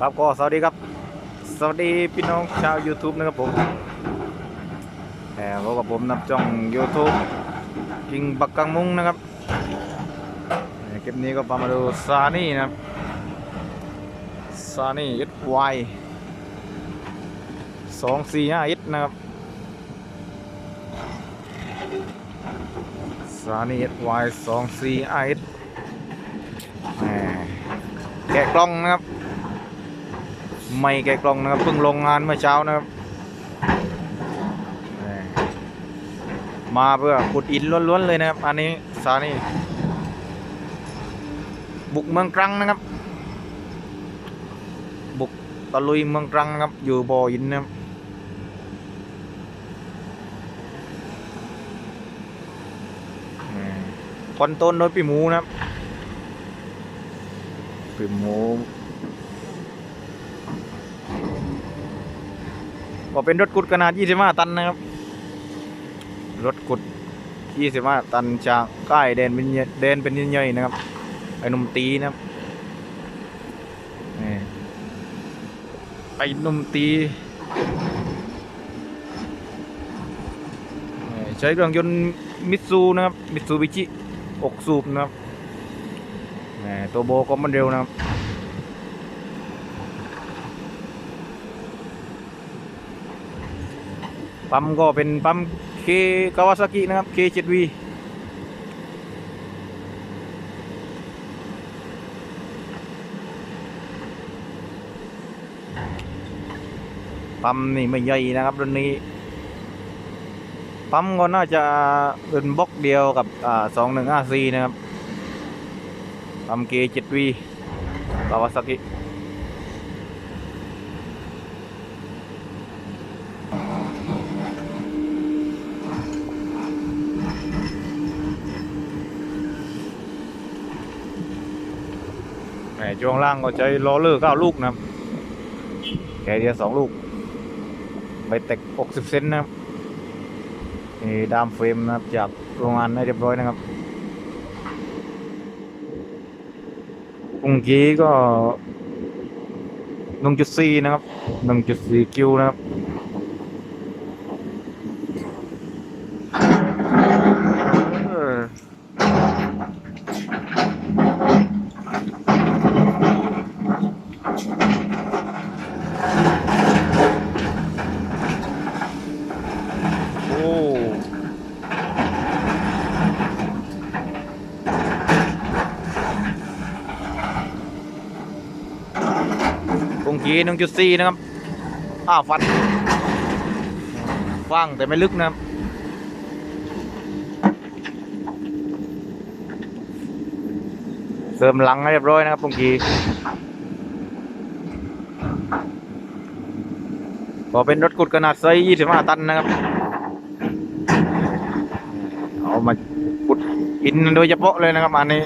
ครับก็สวัสดีครับ สวัสดีพี่น้องชาว YouTube นะครับผมแหมพบกับผมนับจ้อง YouTube กิงบักกังมุงนะครับคลิปนี้ก็พามาดูซานี่นะครับซานี่เอสวายสองสี่ห้าเอสนะครับซานี่เอสวายสองสี่ห้าเอสแหมแกะกล้องนะครับ ไม่แกะกล่องนะครับเพิ่งลงงานเมื่อเช้านะครับ มาเพื่อขุดอินล้วนๆเลยนะครับ อันนี้สานี่บุกเมืองตรังนะครับ บุกตะลุยเมืองตรังนะครับ อยู่บ่ออินนะครับคอนต้นโดยพี่หมูนะครับพี่หมู ก็เป็นรถกุดขนาด 25 ตันนะครับ รถกุด 25 ตันจากใกล้แดนเป็นเยแดนเป็นใหญ่ๆนะครับ ไอ้นุ่มตีนะครับไอ้นุ่มตีใช้เครื่องยนต์มิตซูนะครับมิตซูบิชิอกสูบนะครับตัวโบก็มันเร็วนะครับ ปั๊มก็เป็นปั๊มเคกาวาซากินะครับเคเจ็ดวีปั๊มนี่ไม่ใหญ่นะครับรุ่นนี้ปั๊มก็น่าจะเป็นบล็อกเดียวกับอ่าสองหนึ่งห้าซีนะครับปั๊มเคเจ็ดวีกาวาซากิ แหมช่วงล่างก็ใช้ล้อเลอร์เก้าลูกนะครับแกเดียวสองลูก ใบเต็ก60เซนนะครับนี่ดามเฟรมนะครับจากโรงงานให้เรียบร้อยนะครับพรุ่งกี้ก็ 1.4 นะครับ 1.4 คิวนะครับเออ โอ้กงกี หนึ่งจุดสี่นะครับอ้าวฟันว่างแต่ไม่ลึกนะครับเสริมหลังให้เรียบร้อยนะครับกงกีก็เป็นรถกุดขนาดไซส์25 ตันนะครับ เอามาขุดอินโดยเฉพาะเลยนะครับอันนี้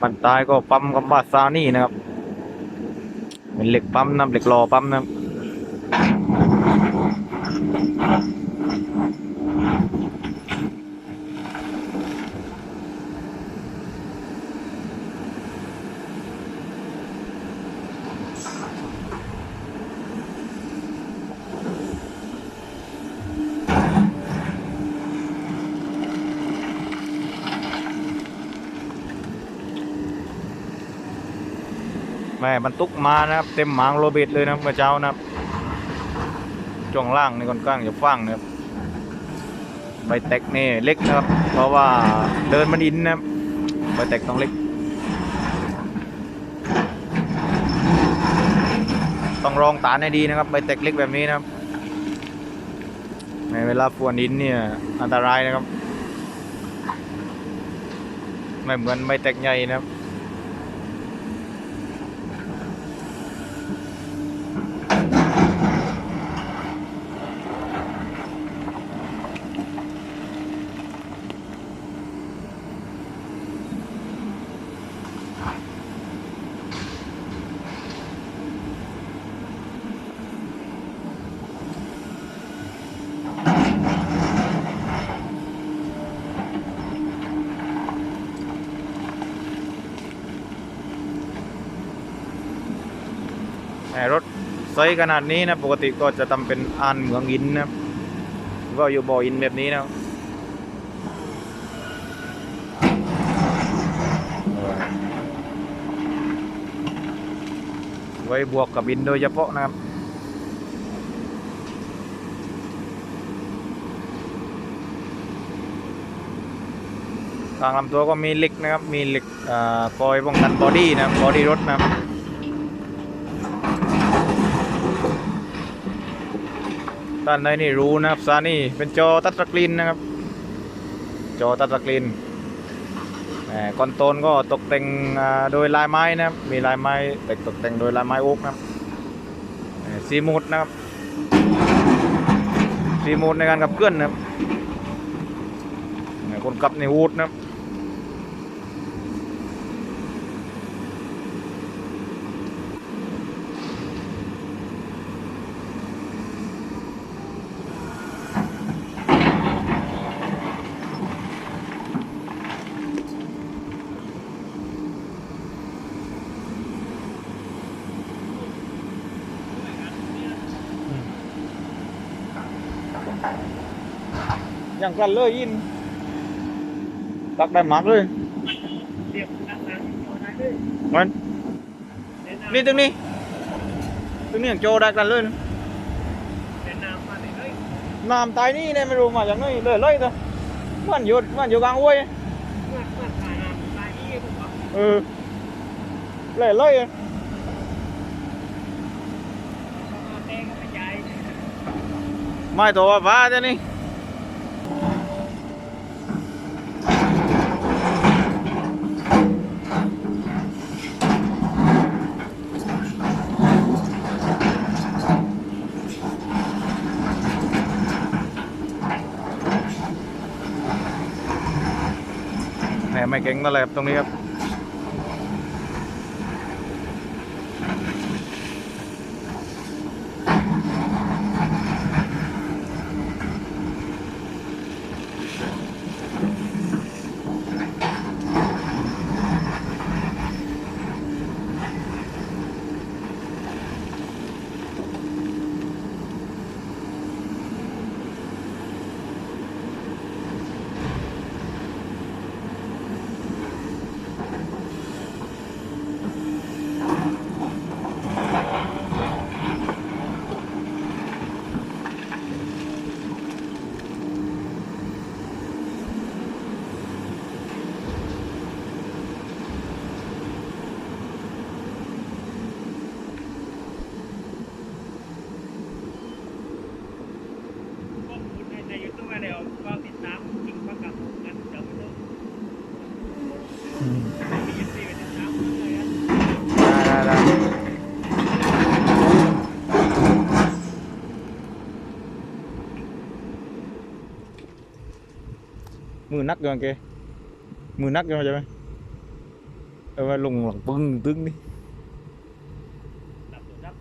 ปันตายก็ปั๊มกับบาซานี่นะครับ เป็นเหล็กปั๊มนะเหล็กรอปั๊มนะ แม่บรรทุกมานะครับ เต็มหมางโรเบิดเลยนะเมื่อเช้านะครับช่วงล่างนี่ค่อนข้างจะฟังนะครับใบแตกนี่เล็กนะครับ เพราะว่าเดินมันอินนะครับใบแตกต้องเล็ก ต้องรองตาให้ดีนะครับใบแตกเล็กแบบนี้นะครับ ในเวลาฟวนอินเนี่ยอันตรายนะครับ ไม่เหมือนใบแตกใหญ่นะครับ ซส์ขนาดนี้นะ ปกติก็จะทำเป็นอานเหมืองอินนะครับหรือว่าอยู่บ่ออินแบบนี้นะไว้บวกกับอินโดยเฉพาะนะครับทางลำตัวก็มีเหล็กนะครับ มีเหล็กอ่าคอยป้องกันบอดี้นะบบอดี้รถนะครับ ด้านในนี่รู้นะครับซานี่เป็นจอตัดสกรีนนะครับ จอตัดสกรีนแหมคอนโทรลก็ตกแต่งโดยลายไม้นะครับ มีลายไม้แต่ตกแต่งโดยลายไม้โอ๊กนะครับซีมูดนะครับซีมูดในการขับเคลื่อนนะครับคนขับในวูดนะครับ อย่างกันเลยยินตักได้หมักเลยเรียบนักหนังโยนได้เลยมันแนะนำนี่ตรงนี้ตรงนี้อย่างโจได้กันเลยนะแนะนำมาเลยเฮ้ยน้ำตายนี่เนี่ยไม่รู้มาจากไหนเลยเลยตัวมันอยู่มันอยู่กลางห้วยเมื่อเมื่อถ่ายน้ำตายนี่ผมบอกเออเลยเลยอะเอาแดงกระจายไม่ตัวว่าฟ้าจะนี่ ไม่เก่งนั่นแหละครับตรงนี้ครับ พวกคุณในในยูทูบเดี๋ยวก็ติดตามจริงประกับกันเดี๋ยวไปดูมียูทูบไปติดตามเลยนะ ได้ได้ได้ มือนักยังไงมือนักยังไงใช่ไหมเอาไว้ลงหลังปึ้งตึ้งนี่ ดับดับ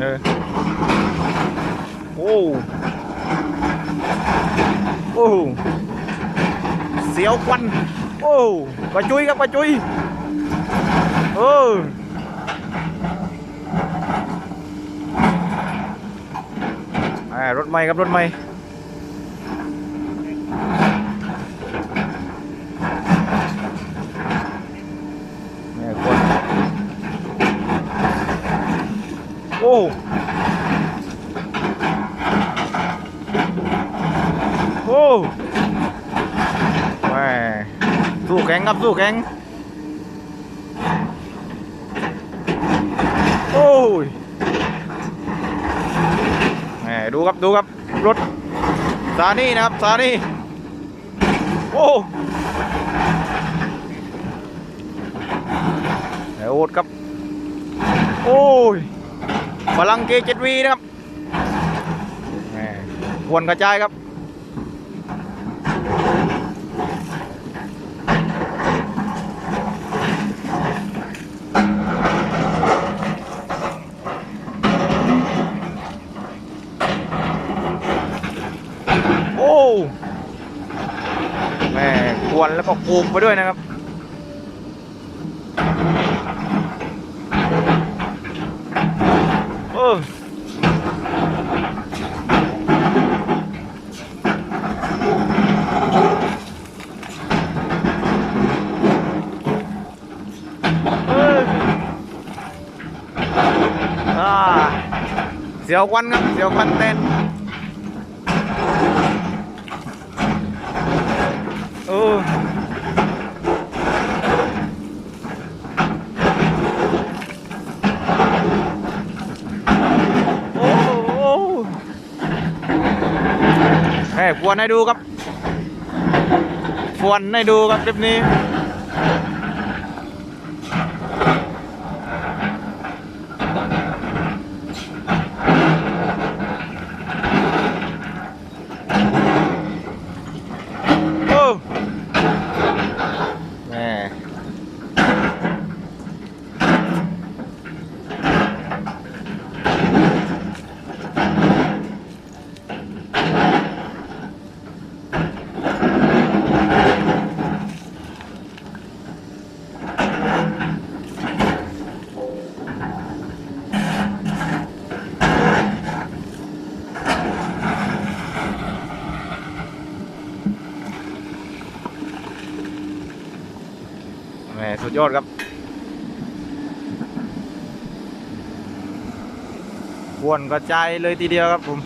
เลยนี่นี่นี่นี่กลางตัวมันนะกลางตัวมันนะกลางกลางบอดี้นะเอโอ้โอ้เสียวควันโอ้ปลาจุยครับปลาจุยเอออ่ารถใหม่ครับรถใหม่ เนี่ยคน โอ้โอ้แหมสู้แข็งครับสู้แข็งโอ้ยแหมดูครับดูครับรถซานี่นะครับซานี่โอ้แหมโอดครับ พลังเกจ็ดวีนะครับควนกระจายครับโอ้แม่ควนแล้วก็ปูมไปด้วยนะครับ เออเอ้ยอ่าเสียวควันครับ เสียวควันเต้นเออโอ้โหแหม่ฟ วนให้ดูครับ ฟวนให้ดูครับคลิปนี้ โอ้แม่แม่ สุดยอดครับควนกระจายเลยทีเดียวครับผม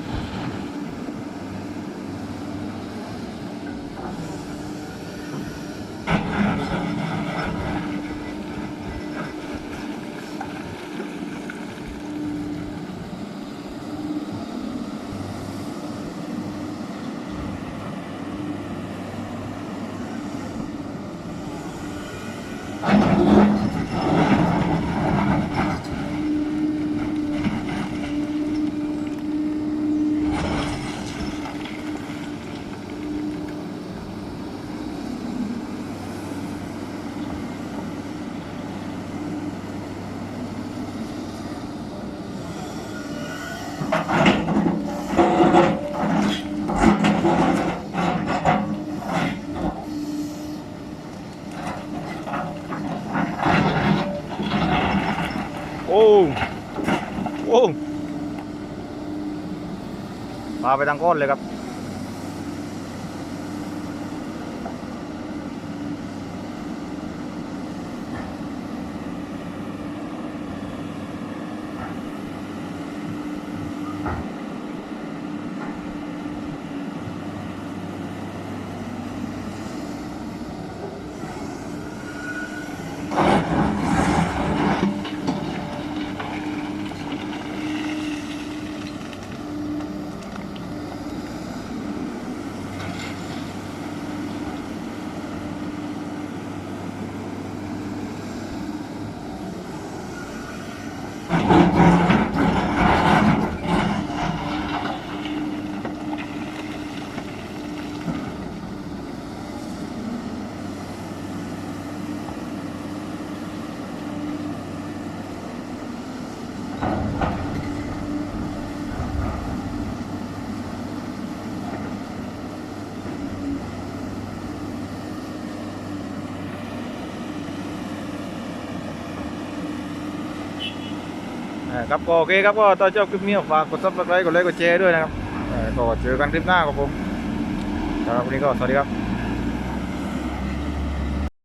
โอ้โอ้าไปทางก้นเลยครับ ครับก็โอเคครับก็ตอนจบคลิปนี้ฝากกดซับสไครต์กดไลค์กดแชร์ด้วยนะครับก็เจอกันคลิปหน้าครับผมสำหรับวันนี้ก็สวัสดีครับ